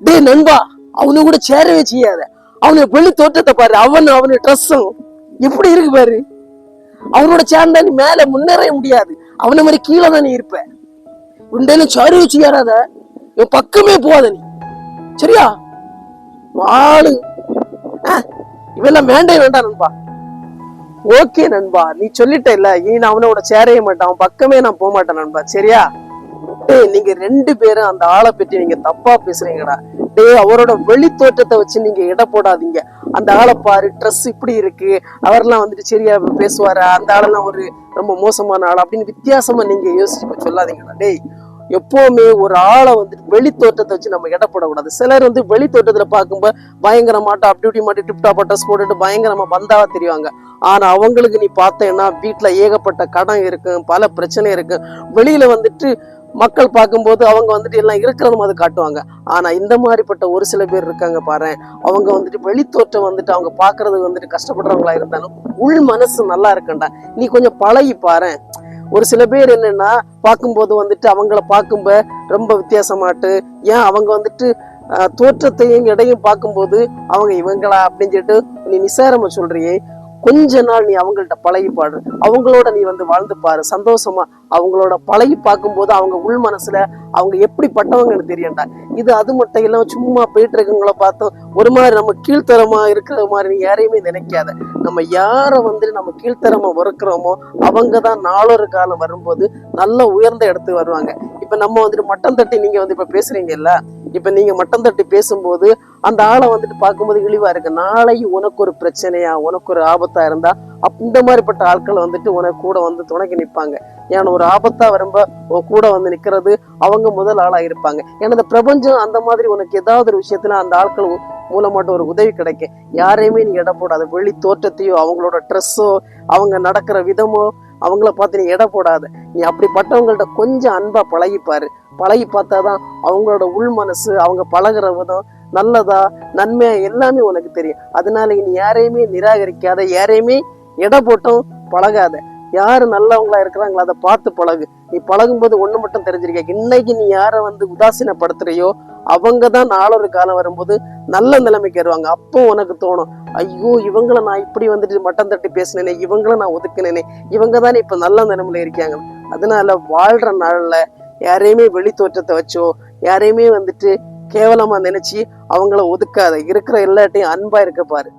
டேய் நண்பா அவனை கூட சேரவே செய்யாத. அவனை வெளி தோற்றத்தை பாரு அவன் அவனு ட்ரெஸ்ஸும் எப்படி இருக்கு பாரு. அவனோட சேர்ந்தா நீ மேல முன்னேறவே முடியாது. அவனை மாதிரி கீழே தான் நீ இருப்ப. உண்டையில சேரவே செய்யாத என் பக்கமே போகாத நீ. சரியா? வாழு. இவெல்லாம் வேண்டே வேண்டாம் நண்பா. ஓகே நண்பா நீ சொல்லிட்ட இல்ல. இனி நான் அவனோட சேரவே மாட்டான். அவன் பக்கமே நான் போக மாட்டேன் நண்பா. சரியா? டேய் நீங்க ரெண்டு பேரும் அந்த ஆளை பற்றி நீங்க தப்பா பேசுறீங்கடா. டேய் அவரோட வெளி தோற்றத்தை வச்சு நீங்க இட போடாதீங்க. அந்த ஆளை பாரு ட்ரெஸ் இப்படி இருக்கு. அவர்லாம் வந்துட்டு சரியா பேசுவாரா? அந்த ஆளெல்லாம் ஒரு ரொம்ப மோசமான ஆள்? அப்படின்னு வித்தியாசமா நீங்க யோசிச்சு சொல்லாதீங்கடா. டேய் எப்போவுமே ஒரு ஆளை வந்துட்டு வெளி தோற்றத்தை வச்சு நம்ம எடை போடக்கூடாது. சிலர் வந்து வெளி தோற்றத்துல பார்க்கும்போது பயங்கரமாட்ட அப்படி இப்படி மாட்டி டிப்டாப்பா ட்ரெஸ் போட்டுட்டு பயங்கரமா பந்தாவா தெரிவாங்க. ஆனா அவங்களுக்கு நீ பார்த்தேன்னா வீட்டுல ஏகப்பட்ட கடன் இருக்கும் பல பிரச்சனை இருக்கும் வெளியில வந்துட்டு மக்கள் பார்க்கும்போது அவங்க வந்துட்டு எல்லாம் இருக்கிறது அதை காட்டுவாங்க. ஆனா இந்த மாதிரிப்பட்ட ஒரு சில பேர் இருக்காங்க பாரு அவங்க வந்துட்டு வெளித்தோற்றம் வந்துட்டு அவங்க பாக்குறது வந்துட்டு கஷ்டப்படுறவங்களா இருந்தாலும் உள் மனசு நல்லா இருக்கண்டா. நீ கொஞ்சம் பழகி பாரு ஒரு சில பேர் என்னன்னா பார்க்கும்போது வந்துட்டு அவங்கள பார்க்கும்ப ரொம்ப வித்தியாசமாட்டு ஏன் அவங்க வந்துட்டு தோற்றத்தையும் எடையும் பார்க்கும்போது அவங்க இவங்களா அப்படின்னு சொல்லிட்டு நீ நிசாரமா சொல்றியே. கொஞ்ச நாள் நீ அவங்கள்ட்ட பழகி பாடு அவங்களோட நீ வந்து வாழ்ந்து பாரு. சந்தோஷமா அவங்களோட பழகி பார்க்கும்போது அவங்க உள் மனசுல அவங்க எப்படிப்பட்டவங்கன்னு தெரியண்டா. இது அது மட்டும் இல்லாம சும்மா போயிட்டு இருக்கவங்கள பார்த்தோம் ஒரு மாதிரி நம்ம கீழ்த்தரமா இருக்கிற மாதிரி நீ யாரையுமே நினைக்காத. நம்ம யாரை வந்துட்டு நம்ம கீழ்த்தரமா வெறுக்கிறோமோ அவங்க தான் நாளொரு காலம் வரும்போது நல்ல உயர்ந்த இடத்துக்கு வருவாங்க. இப்ப நம்ம வந்துட்டு மட்டம் தட்டி நீங்க வந்து இப்ப பேசுறீங்கல்ல இப்போ நீங்க மட்டம் தட்டி பேசும்போது அந்த ஆளை வந்துட்டு பார்க்கும்போது இழிவா இருக்கு. நாளைக்கு உனக்கு ஒரு பிரச்சனையா உனக்கு ஒரு ஆபத்தா இருந்தா அப் இந்த மாதிரிப்பட்ட ஆட்கள் வந்துட்டு உனக்கு கூட வந்து துணைக்கு நிற்பாங்க ஏன்னா ஒரு ஆபத்தா வரும்ப உன் கூட வந்து நிற்கிறது அவங்க முதல் ஆளா இருப்பாங்க. ஏன்னா இந்த பிரபஞ்சம் அந்த மாதிரி உனக்கு ஏதாவது ஒரு விஷயத்துல அந்த ஆட்கள் மூலமாட்ட ஒரு உதவி கிடைக்கும் யாரையுமே நீ எடை போடாத. வெளி தோற்றத்தையோ அவங்களோட ட்ரெஸ்ஸோ அவங்க நடக்கிற விதமோ அவங்கள பார்த்து நீ எடை போடாத. நீ அப்படிப்பட்டவங்கள்ட்ட கொஞ்சம் அன்பா பழகிப்பாரு. பழகி பார்த்தா தான் அவங்களோட உள் மனசு அவங்க பழகுற விதம் நல்லதா நன்மையா எல்லாமே உனக்கு தெரியும். அதனால நீ யாரையுமே நிராகரிக்காத யாரையுமே எடை போட்டும் பழகாத. யார் நல்லவங்களா இருக்கிறாங்களோ அதை பார்த்து பழகு. நீ பழகும்போது ஒன்று மட்டும் தெரிஞ்சிருக்க. இன்னைக்கு நீ யாரை வந்து உதாசீனப்படுத்துறியோ அவங்க தான் நாளொரு காலம் வரும்போது நல்ல நிலைமைக்கு வருவாங்க. அப்போ உனக்கு தோணும் ஐயோ இவங்களை நான் இப்படி வந்துட்டு மட்டம் தட்டி பேசினேனே இவங்கள நான் ஒதுக்கினேனே இவங்க தானே இப்போ நல்ல நிலைமையில இருக்காங்க. அதனால வாழ்ற நாளில் யாரையுமே வெளி தோற்றத்தை வச்சோ யாரையுமே வந்துட்டு கேவலமாக நினச்சி அவங்கள ஒதுக்காத இருக்கிற எல்லாட்டையும் அன்பாக இருக்க பாரு.